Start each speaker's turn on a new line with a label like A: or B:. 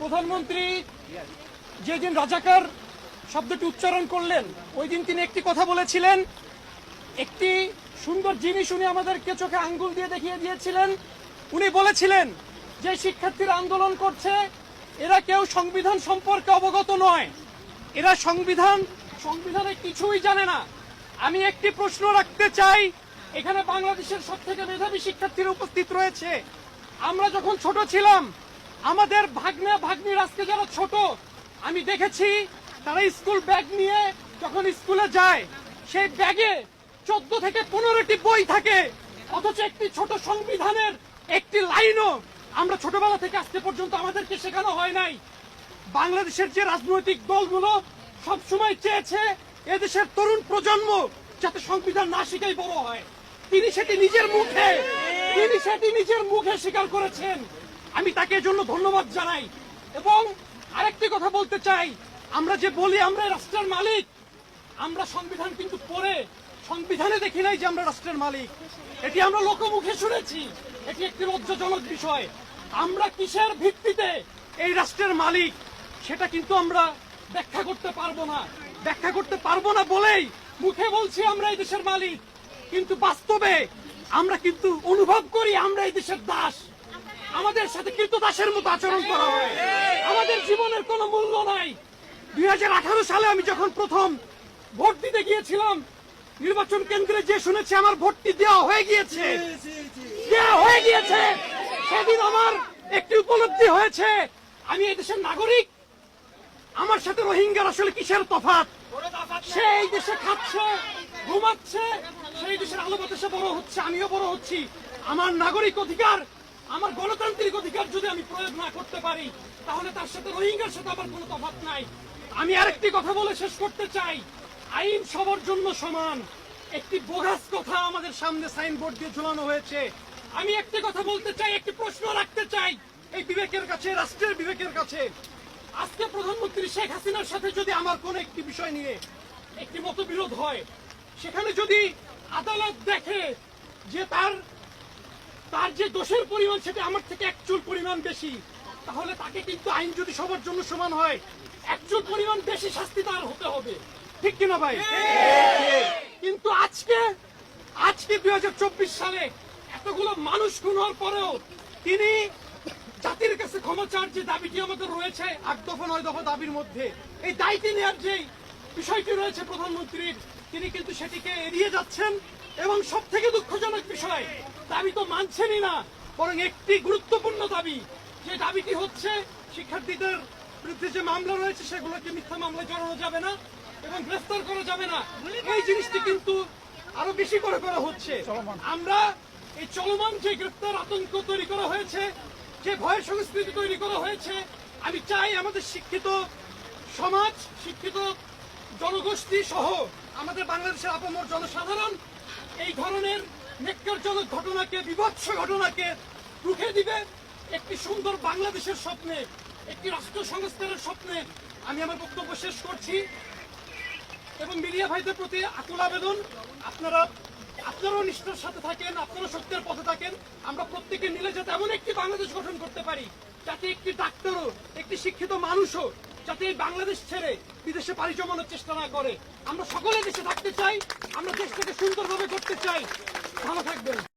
A: প্রধানমন্ত্রী যেদিন রাজাকার শব্দটি উচ্চারণ করলেন, ওই দিন তিনি একটি কথা বলেছিলেন। একটি সুন্দর জিনিস উনি আমাদেরকে চোখে আঙ্গুল দিয়ে দেখিয়ে দিয়েছিলেন। উনি বলেছিলেন, যে শিক্ষার্থীরা আন্দোলন করছে, এরা কেউ সংবিধান সম্পর্কে অবগত নয়। এরা সংবিধান, সংবিধানে কিছুই জানে না। আমি একটি প্রশ্ন রাখতে চাই, এখানে বাংলাদেশের সব থেকে মেধাবী শিক্ষার্থীরা উপস্থিত রয়েছে। আমরা যখন ছোট ছিলাম আমাদের ভাগ্নে ভাগ্নির আজকে যারা ছোট, আমি দেখেছি তারা স্কুল ব্যাগ নিয়ে যখন স্কুলে যায়, সেই ব্যাগে চোদ্দ থেকে পনেরোটি বই থাকে, অথচ একটি ছোট সংবিধানের একটি লাইনও আমরা ছোটবেলা থেকে আজকে পর্যন্ত আমাদেরকে শেখানো হয় নাই। বাংলাদেশের যে রাজনৈতিক দলগুলো সব সময় চেয়েছে এদেশের তরুণ প্রজন্ম যাতে সংবিধান না শিখেই বড় হয়। তিনি সেটি নিজের মুখে, তিনি সেটি নিজের মুখে স্বীকার করেছেন। আমি তাকে এজন্য ধন্যবাদ জানাই। এবং আরেকটি কথা বলতে চাই। আমরা যে বলি, আমরা রাষ্ট্রের মালিক। আমরা সংবিধান কিন্তু পড়ে, সংবিধানে দেখি নাই যে আমরা রাষ্ট্রের মালিক। এটি আমরা লোকমুখে শুনেছি। এটি একটি লজ্জাজনক বিষয়। আমরা কিসের ভিত্তিতে এই রাষ্ট্রের মালিক? সেটা কিন্তু আমরা ব্যাখ্যা করতে পারব না। ব্যাখ্যা করতে পারব না বলেই মুখে বলছি আমরা এই দেশের মালিক। কিন্তু বাস্তবে আমরা কিন্তু অনুভব করি আমরা এই দেশের দাস। আমাদের সাথে কিন্তু দাসের মতো আচরণ করা হয়। আমাদের জীবনের কোনো মূল্য নাই। দুই সালে আমি যখন প্রথম ভোট দিতে গিয়েছিলাম নির্বাচন কেন্দ্রে যে শুনেছি আমার ভোটটি দেওয়া হয়ে গিয়েছে। দেওয়া হয়ে গিয়েছে। সেদিন আমার একটি উপলব্ধি হয়েছে। আমি এই দেশের নাগরিক। আমার সাথে রোহিঙ্গার আসলে কিসের তফাৎ? সে এই দেশে খাচ্ছে ঘুমাচ্ছে সেই দেশের আলো বাতাসে বড় হচ্ছে, আমিও বড় হচ্ছি। আমার নাগরিক অধিকার, আমার গণতান্ত্রিক অধিকার যদি আমি প্রয়োগ না করতে পারি, তাহলে তার সাথে রোহিঙ্গার সাথে আমার কোনো তফাৎ নাই। আমি আরেকটি কথা বলে শেষ করতে চাই। আইন সবার জন্য সমান। একটি বোগাস কথা আমাদের সামনে সাইনবোর্ড দিয়ে ঝুলানো হয়েছে। আমি একটি কথা বলতে চাই, একটি প্রশ্ন রাখতে চাই এই বিবেকের কাছে, রাষ্ট্রের বিবেকের কাছে। আজকে প্রধানমন্ত্রী শেখ হাসিনার সাথে যদি আমার কোন একটি বিষয় নিয়ে একটি মতবিরোধ হয়, সেখানে যদি আদালত দেখে যে তার তার যে দোষের পরিমাণ সেটা আমার থেকে এক চুল পরিমাণ বেশি তাহলে তাকে কিন্তু আইন যদি সবার জন্য সমান হয় এক চুল পরিমাণ বেশি শাস্তি তার হতে হবে। ঠিক কিনা ভাই? কিন্তু আজকে আজকে দু হাজার চব্বিশ সালে এতগুলো মানুষ খুন হওয়ার পরেও তিনি জাতির কাছে ক্ষমা চার যে দাবিটি আমাদের রয়েছে আট দফা নয় দফা দাবির মধ্যে এই দায়িত্ব নেওয়ার যে বিষয়টি রয়েছে প্রধানমন্ত্রীর তিনি কিন্তু সেটিকে এড়িয়ে যাচ্ছেন এবং সব থেকে দুঃখজনক বিষয় দাবি তো মানছেনই না বরং একটি গুরুত্বপূর্ণ দাবি যে দাবিটি হচ্ছে শিক্ষার্থীদের বিরুদ্ধে যে মামলা রয়েছে সেগুলোকে মিথ্যা মামলায় জড়ানো যাবে না এবং গ্রেফতার করা যাবে না। এই জিনিসটি কিন্তু আরও বেশি করে করা হচ্ছে। আমরা এই চলমান যে গ্রেফতার আতঙ্ক তৈরি করা হয়েছে যে ভয়ের সংস্কৃতি তৈরি করা হয়েছে আমি চাই আমাদের শিক্ষিত সমাজ শিক্ষিত জনগোষ্ঠী সহ আমাদের বাংলাদেশের আপামর জনসাধারণ এই ধরনের নেককারজনক ঘটনাকে, বিভৎস ঘটনাকে রুখে দিবে। একটি সুন্দর বাংলাদেশের স্বপ্নে, একটি রাষ্ট্র সংস্কারের স্বপ্নে আমি আমার বক্তব্য শেষ করছি। এবং মিডিয়া ভাইদের প্রতি আকুল আবেদন, আপনারা, আপনারাও নিষ্ঠার সাথে থাকেন আপনারা সত্যের পথে থাকেন। আমরা প্রত্যেকে মিলে যাতে এমন একটি বাংলাদেশ গঠন করতে পারি, যাতে একটি ডাক্তারও, একটি শিক্ষিত মানুষও যাতে এই বাংলাদেশ ছেড়ে বিদেশে পাড়ি জমানোর চেষ্টা না করে। আমরা সকলে দেশে থাকতে চাই, আমরা দেশটাকে সুন্দরভাবে করতে চাই। ভালো থাকবেন।